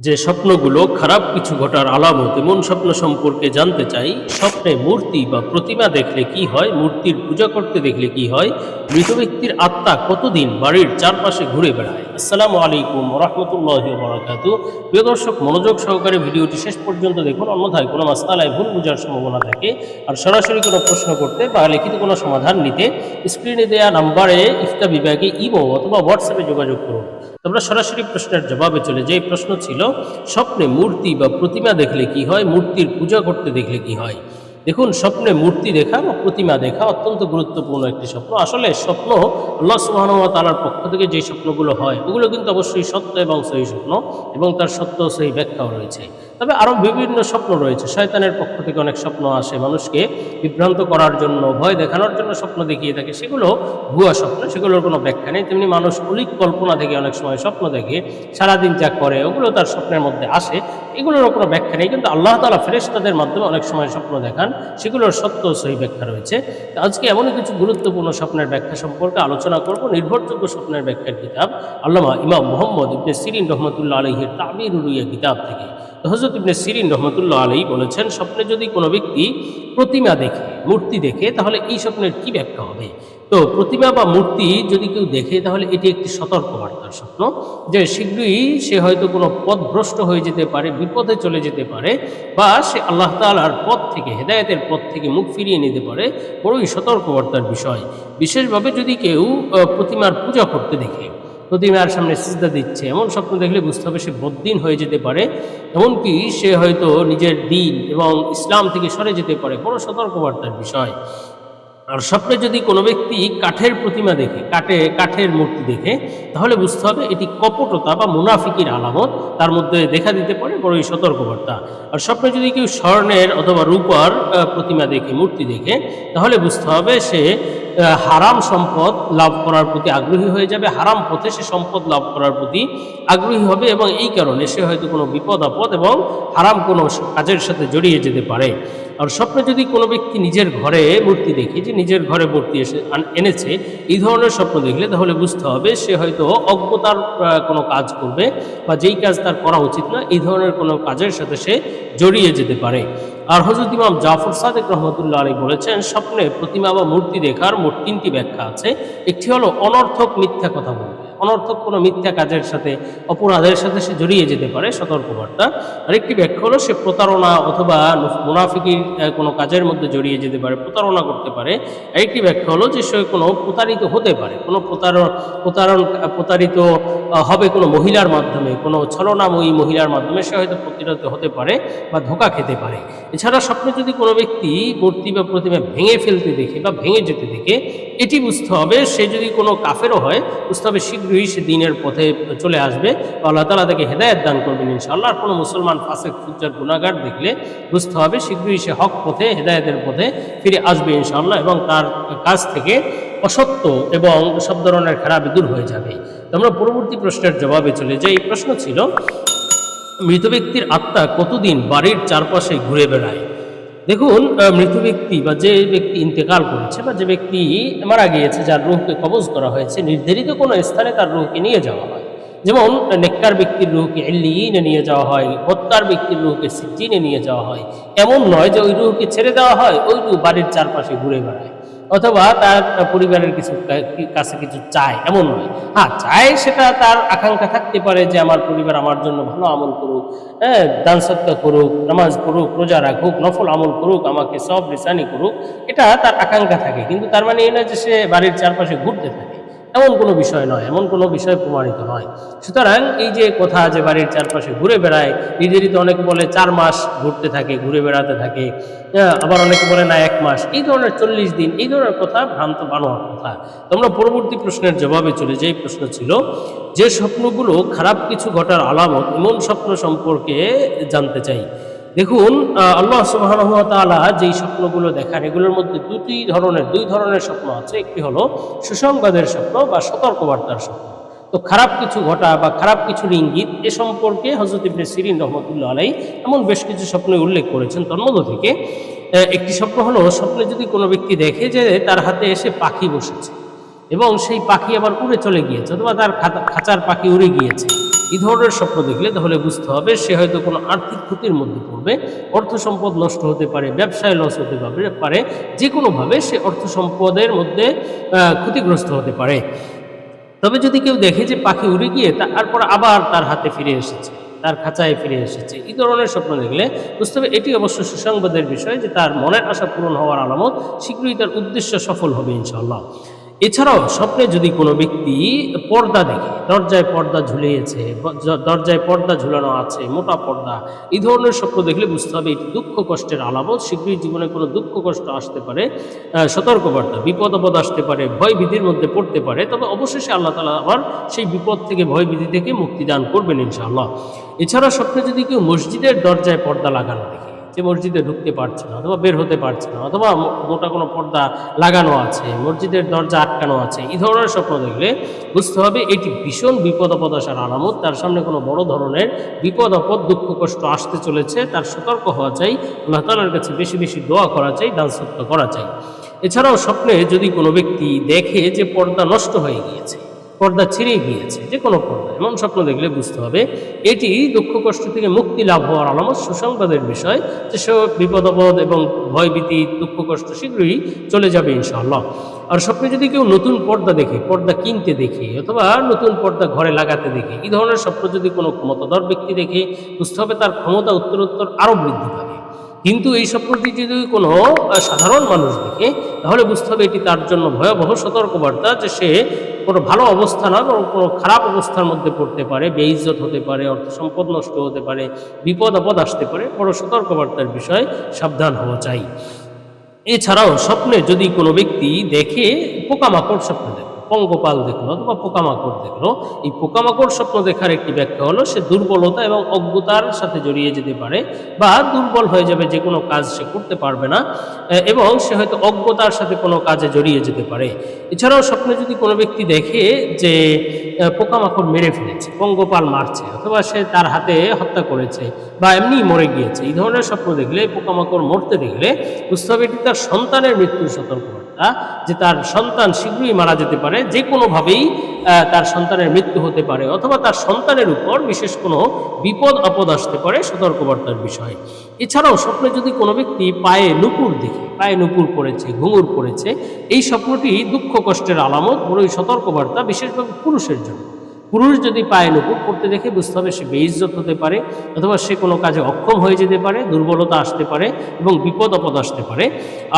যে স্বপ্নগুলো খারাপ কিছু ঘটার আলামত, এমন স্বপ্ন সম্পর্কে জানতে চাই। স্বপ্নে মূর্তি বা প্রতিমা দেখলে কি হয়? মূর্তির পূজা করতে দেখলে কি হয়? মৃত ব্যক্তির আত্মা কতদিন বাড়ির চারপাশে ঘুরে বেড়ায়? আসসালামু আলাইকুম রহমতুল্লাহ বরাকাত প্রিয় দর্শক, মনোযোগ সহকারে ভিডিওটি শেষ পর্যন্ত দেখুন, অন্যথায় কোনো মাস্তালায় ভুল বোঝার সম্ভাবনা থাকে। আর সরাসরি কোনো প্রশ্ন করতে বা লিখিত কোনো সমাধান নিতে স্ক্রিনে দেওয়া নাম্বারে ইফতা বিভাগে ইমো অথবা হোয়াটসঅ্যাপে যোগাযোগ করুন। তোমরা সরাসরি প্রশ্নের জবাবে চলে যে প্রশ্ন ছিল, স্বপ্নে মূর্তি বা প্রতিমা দেখলে কি হয়? মূর্তির পূজা করতে দেখলে কি হয়? দেখুন, স্বপ্নে মূর্তি দেখা বা প্রতিমা দেখা অত্যন্ত গুরুত্বপূর্ণ একটি স্বপ্ন। আসলে স্বপ্ন আল্লাহ সুহানুয়া তালার পক্ষ থেকে যে স্বপ্নগুলো হয়, ওগুলো কিন্তু অবশ্যই সত্য এবং সেই স্বপ্ন এবং তার সত্য সেই ব্যাখ্যাও রয়েছে। তবে আরও বিভিন্ন স্বপ্ন রয়েছে। শয়তানের পক্ষ থেকে অনেক স্বপ্ন আসে মানুষকে বিভ্রান্ত করার জন্য, ভয় দেখানোর জন্য স্বপ্ন দেখিয়ে থাকে। সেগুলো ভুয়া স্বপ্ন, সেগুলোর কোনো ব্যাখ্যা নেই। তেমনি মানুষ অলিক কল্পনা থেকে অনেক সময় স্বপ্ন দেখে, সারাদিন যা করে, ওগুলো তার স্বপ্নের মধ্যে আসে। এগুলোরও কোনো ব্যাখ্যা নেই। কিন্তু আল্লাহ তালা ফেরেস্তাদের মাধ্যমে অনেক সময় স্বপ্ন দেখান। সেগুলোর সত্য সহি ব্যাখ্যা রয়েছে। আজকে এমনই কিছু গুরুত্বপূর্ণ স্বপ্নের ব্যাখ্যা সম্পর্কে আলোচনা করব। নির্ভরযোগ্য স্বপ্নের ব্যাখ্যার কিতাব আল্লামা ইমাম মোহাম্মদ ইবনে সিরিন রহমতুল্লাহ আলহির তাবির উরুইয়া কিতাব থেকে। হজরত ইবনে সিরিন রহমতুল্লাহ আলী বলেছেন, স্বপ্নে যদি কোনো ব্যক্তি প্রতিমা দেখে, মূর্তি দেখে, তাহলে এই স্বপ্নের কি ব্যাখ্যা হবে? তো প্রতিমা বা মূর্তি যদি কেউ দেখে, তাহলে এটি একটি সতর্কবার্তার স্বপ্ন যে শীঘ্রই সে হয়তো কোনো পথভ্রষ্ট হয়ে যেতে পারে, বিপদে চলে যেতে পারে বা সে আল্লাহ তালার পথ থেকে, হেদায়তের পথ থেকে মুখ ফিরিয়ে নিতে পারে, বড়ই সতর্কবার্তার বিষয়। বিশেষভাবে যদি কেউ প্রতিমার পূজা করতে দেখে প্রতিমার সামনে সিজদা দিচ্ছে। এমন স্বপ্ন দেখলে বুঝতে হবে সে বদ্দিন হয়ে যেতে পারে, এমনকি সে হয়তো নিজের দিন এবং ইসলাম থেকে সরে যেতে পারে। বড় সতর্কবার্তার বিষয়। আর স্বপ্নে যদি কোনো ব্যক্তি কাঠের প্রতিমা দেখে, কাঠে, কাঠের মূর্তি দেখে, তাহলে বুঝতে হবে এটি কপটতা বা মুনাফিকির আলামত। তার মধ্যে দেখা দিতে পারে বড়ই সতর্কবার্তা। আর স্বপ্নে যদি কেউ স্বর্ণের অথবা রূপার প্রতিমা দেখে, মূর্তি দেখে, তাহলে বুঝতে হবে সে হারাম সম্পদ লাভ করার প্রতি আগ্রহী হয়ে যাবে, হারাম পথে সে সম্পদ লাভ করার প্রতি আগ্রহী হবে এবং এই কারণে সে হয়তো কোনো বিপদ, আপদ এবং হারাম কোনো কাজের সাথে জড়িয়ে যেতে পারে। আর স্বপ্নে যদি কোনো ব্যক্তি নিজের ঘরে মূর্তি দেখে, যে নিজের ঘরে মূর্তি এসে এনেছে, এই ধরনের স্বপ্ন দেখলে তাহলে বুঝতে হবে সে হয়তো অজ্ঞতার কোনো কাজ করবে বা যেই কাজ তার করা উচিত না, এই ধরনের কোনো কাজের সাথে সে জড়িয়ে যেতে পারে। আর হজরত ইমাম জাফর সাদেক রহমতুল্লাহ আলী বলেছেন, স্বপ্নে প্রতিমা বা মূর্তি দেখার মোট তিনটি ব্যাখ্যা আছে। একটি হলো অনর্থক মিথ্যা কথা বলবে অনর্থক কোনো মিথ্যা কাজের সাথে, অপরাধের সাথে সে জড়িয়ে যেতে পারে, সতর্কবার্তা। আরেকটি ব্যাখ্যা হলো, সে প্রতারণা অথবা মুনাফিকির কোনো কাজের মধ্যে জড়িয়ে যেতে পারে, প্রতারণা করতে পারে। আরেকটি ব্যাখ্যা হলো যে, সে কোনো প্রতারিত হতে পারে, কোনো প্রতারণ প্রতারণ, প্রতারিত হবে কোনো মহিলার মাধ্যমে, কোনো ছলনাময়ী মহিলার মাধ্যমে সে হয়তো প্রতিরোধ হতে পারে বা ধোকা খেতে পারে। এছাড়া স্বপ্নে যদি কোনো ব্যক্তি মূর্তি বা প্রতিমা ভেঙে ফেলতে দেখে বা ভেঙে যেতে দেখে, এটি বুঝতে হবে, সে যদি কোনো কাফেরও হয়, বুঝতে হবে শীঘ্রই সে দিনের পথে চলে আসবে। আল্লাহ তালা তাকে হেদায়ত দান করবেন ইনশাআল্লাহ। কোনো মুসলমান ফাসেক, ফুজ্জার গুণাগার দেখলে বুঝতে হবে শীঘ্রই সে হক পথে, হেদায়তের পথে ফিরে আসবে ইনশাআল্লাহ এবং তার কাছ থেকে অসত্য এবং সব ধরনের খারাপই দূর হয়ে যাবে। আমরা পরবর্তী প্রশ্নের জবাবে চলে যাই। এই প্রশ্ন ছিল, মৃত ব্যক্তির আত্মা কতদিন বাড়ির চারপাশে ঘুরে বেড়ায়? দেখুন মৃত ব্যক্তি বা যে ব্যক্তি ইন্তেকাল করেছে বা যে ব্যক্তি মারা গিয়েছে যার রুহকে কবজ করা হয়েছে, নির্ধারিত কোনো স্থানে তার রুহকে নিয়ে যাওয়া হয়। যেমন, নেককার ব্যক্তির রুহকে এল্লিনে নিয়ে যাওয়া হয় হত্যার ব্যক্তির রুহকে সিজিনে নিয়ে যাওয়া হয়। এমন নয় যে ওই রুহকে ছেড়ে দেওয়া হয়, ওই রুহ বাড়ির চারপাশে ঘুরে বেড়ায়। অথবা তার পরিবারের কিছু কাছে কিছু চায়, এমন নয়। হ্যাঁ চায় সেটা তার আকাঙ্ক্ষা থাকতে পারে যে, আমার পরিবার আমার জন্য ভালো আমল করুক হ্যাঁ দান সত্তা করুক, নামাজ পড়ুক, রোজা রাখুক, নফল আমল করুক, আমাকে সব রিসানি করুক। এটা তার আকাঙ্ক্ষা থাকে। কিন্তু তার মানে এই নয় যে, সে বাড়ির চারপাশে ঘুরতে থাকে। এমন কোনো বিষয় নয় এমন কোনো বিষয় প্রমাণিত নয়। সুতরাং এই যে কথা যে বাড়ির চারপাশে ঘুরে বেড়ায় নিজেরই তো অনেকে বলে চার মাস ঘুরতে থাকে ঘুরে বেড়াতে থাকে হ্যাঁ, আবার অনেকে বলে না এক মাস এই ধরনের চল্লিশ দিন এই ধরনের কথা ভ্রান্ত বানোয়ার কথা। তোমরা পরবর্তী প্রশ্নের জবাবে চলে যাই প্রশ্ন ছিল যে স্বপ্নগুলো খারাপ কিছু ঘটার আলামত এমন স্বপ্ন সম্পর্কে জানতে চাই। দেখুন আল্লাহ সুবাহানুতালা যেই স্বপ্নগুলো দেখান, এগুলোর মধ্যে দুটি ধরনের, দুই ধরনের স্বপ্ন আছে। একটি হলো সুসংবাদের স্বপ্ন বা সতর্কবার্তার স্বপ্ন। তো খারাপ কিছু ঘটা বা খারাপ কিছুর ইঙ্গিত এ সম্পর্কে হজরত ইবনে সিরিন রহমতুল্লাহ আলাই এমন বেশ কিছু স্বপ্নে উল্লেখ করেছেন। তন্মধ্য থেকে একটি স্বপ্ন হলো, স্বপ্নে যদি কোনো ব্যক্তি দেখে যে তার হাতে এসে পাখি বসেছে এবং সেই পাখি আবার উড়ে চলে গিয়েছে অথবা তার খাঁচার পাখি উড়ে গিয়েছে এই ধরনের স্বপ্ন দেখলে তাহলে বুঝতে হবে সে হয়তো কোনো আর্থিক ক্ষতির মধ্যে পড়বে, অর্থ সম্পদ নষ্ট হতে পারে, ব্যবসায় লস হতে পারে যে কোনোভাবে সে অর্থ সম্পদের মধ্যে ক্ষতিগ্রস্ত হতে পারে। তবে যদি কেউ দেখে যে পাখি উড়ে গিয়ে তারপর আবার তার হাতে ফিরে এসেছে, তার খাঁচায় ফিরে এসেছে, এই ধরনের স্বপ্ন দেখলে বুঝতে হবে এটি অবশ্য সুসংবাদের বিষয় যে তার মনের আশা পূরণ হওয়ার আলামত শীঘ্রই তার উদ্দেশ্য সফল হবে ইনশাল্লাহ এছাড়াও স্বপ্নে যদি কোনো ব্যক্তি পর্দা দেখে, দরজায় পর্দা ঝুলিয়েছে দরজায় পর্দা ঝুলানো আছে, মোটা পর্দা, এই ধরনের স্বপ্ন দেখলে বুঝতে হবে এটি দুঃখ কষ্টের আলামত। শীঘ্রই জীবনে কোনো দুঃখ কষ্ট আসতে পারে সতর্কবার্তা, বিপদ আপদ আসতে পারে ভয় ভীতির মধ্যে পড়তে পারে, তবে অবশেষে আল্লাহ তালা আবার সেই বিপদ থেকে ভয় ভীতি থেকে মুক্তি দান করবেন ইনশাআল্লাহ। এছাড়া স্বপ্নে যদি কেউ মসজিদের দরজায় পর্দা লাগানো দেখে যে মসজিদে ঢুকতে পারছে না, অথবা বের হতে পারছে না, অথবা মোটা কোনো পর্দা লাগানো আছে, মসজিদের দরজা আটকানো আছে, এই ধরনের স্বপ্ন দেখলে বুঝতে হবে এটি ভীষণ বিপদ আপদ আসার আলামত, তার সামনে কোনো বড় ধরনের বিপদ আপদ, দুঃখ কষ্ট আসতে চলেছে, তার সতর্ক হওয়া চাই, আল্লাহ তালার কাছে বেশি বেশি দোয়া করা চাই, দান সত্য করা চাই। এছাড়াও স্বপ্নে যদি কোনো ব্যক্তি দেখে যে পর্দা নষ্ট হয়ে গিয়েছে পর্দা ছিঁড়ে গিয়েছে, যে কোনো পর্দা। এমন স্বপ্ন দেখলে বুঝতে হবে, এটি দুঃখ কষ্ট থেকে মুক্তি লাভ হওয়ার আলামত সুসংবাদের বিষয়, যে সে বিপদাপদ এবং ভয়ভীতি দুঃখ কষ্ট শীঘ্রই চলে যাবে ইনশাআল্লাহ। আর স্বপ্নে যদি কেউ নতুন পর্দা দেখে, পর্দা কিনতে দেখে অথবা নতুন পর্দা ঘরে লাগাতে দেখে, এই ধরনের স্বপ্ন যদি কোনো ক্ষমতাধর ব্যক্তি দেখে, বুঝতে হবে তার ক্ষমতা উত্তরোত্তর আরও বৃদ্ধি পাবে। কিন্তু এই স্বপ্নটি যদি কোনো সাধারণ মানুষ দেখে তাহলে বুঝতে হবে এটি তার জন্য ভয়াবহ সতর্কবার্তা যে সে কোনো ভালো অবস্থা না বরং কোনো খারাপ অবস্থার মধ্যে পড়তে পারে, বেইজ্জত হতে পারে, অর্থ সম্পদ নষ্ট হতে পারে, বিপদ আপদ আসতে পারে, বড় সতর্কবার্তার বিষয়ে সাবধান হওয়া চাই। এছাড়াও স্বপ্নে যদি কোনো ব্যক্তি দেখে পোকামাকড় স্বপ্ন দেখে পঙ্গপাল দেখল অথবা পোকামাকড় দেখল। এই পোকামাকড় স্বপ্ন দেখার একটি ব্যাখ্যা হলো, সে দুর্বলতা এবং অজ্ঞতার সাথে জড়িয়ে যেতে পারে বা দুর্বল হয়ে যাবে, যে কোনো কাজ সে করতে পারবে না এবং সে হয়তো অজ্ঞতার সাথে কোনো কাজে জড়িয়ে যেতে পারে। এছাড়াও স্বপ্নে যদি কোনো ব্যক্তি দেখে যে পোকামাকড় মেরে ফেলেছে, পঙ্গপাল মারছে, অথবা সে তার হাতে হত্যা করেছে বা এমনি মরে গিয়েছে, এই ধরনের স্বপ্ন দেখলে, পোকামাকড় মরতে দেখলে বুঝতে হবে এটি তার সন্তানের মৃত্যুর সতর্কবার্তা যে তার সন্তান শীঘ্রই মারা যেতে পারে, যে কোনোভাবেই তার সন্তানের মৃত্যু হতে পারে, অথবা তার সন্তানের উপর বিশেষ কোনো বিপদ, আপদ আসতে পারে, সতর্কবার্তার বিষয়। এছাড়াও স্বপ্নে যদি কোনো ব্যক্তি পায়ে নুপুর দেখে, পায়ে নুপুর পড়েছে, ঘুঙুর পড়েছে, এই স্বপ্নটি দুঃখ কষ্টের আলামত, বড়ই সতর্কবার্তা, বিশেষভাবে পুরুষের জন্য। পুরুষ যদি পায়ে নুপুর পড়তে দেখে বুঝতে হবে সে বেইজ্জত হতে পারে, অথবা সে কোনো কাজে অক্ষম হয়ে যেতে পারে, দুর্বলতা আসতে পারে এবং বিপদ আপদ আসতে পারে।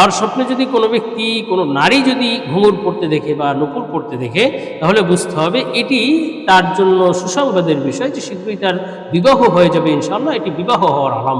আর স্বপ্নে যদি কোনো ব্যক্তি, কোনো নারী যদি ঘুঙুর পড়তে দেখে বা নুপুর পড়তে দেখে, তাহলে বুঝতে হবে এটি তার জন্য সুসংবাদের বিষয় যে শীঘ্রই তার বিবাহ হয়ে যাবে ইনশাআল্লাহ, এটি বিবাহ হওয়ার আলামত।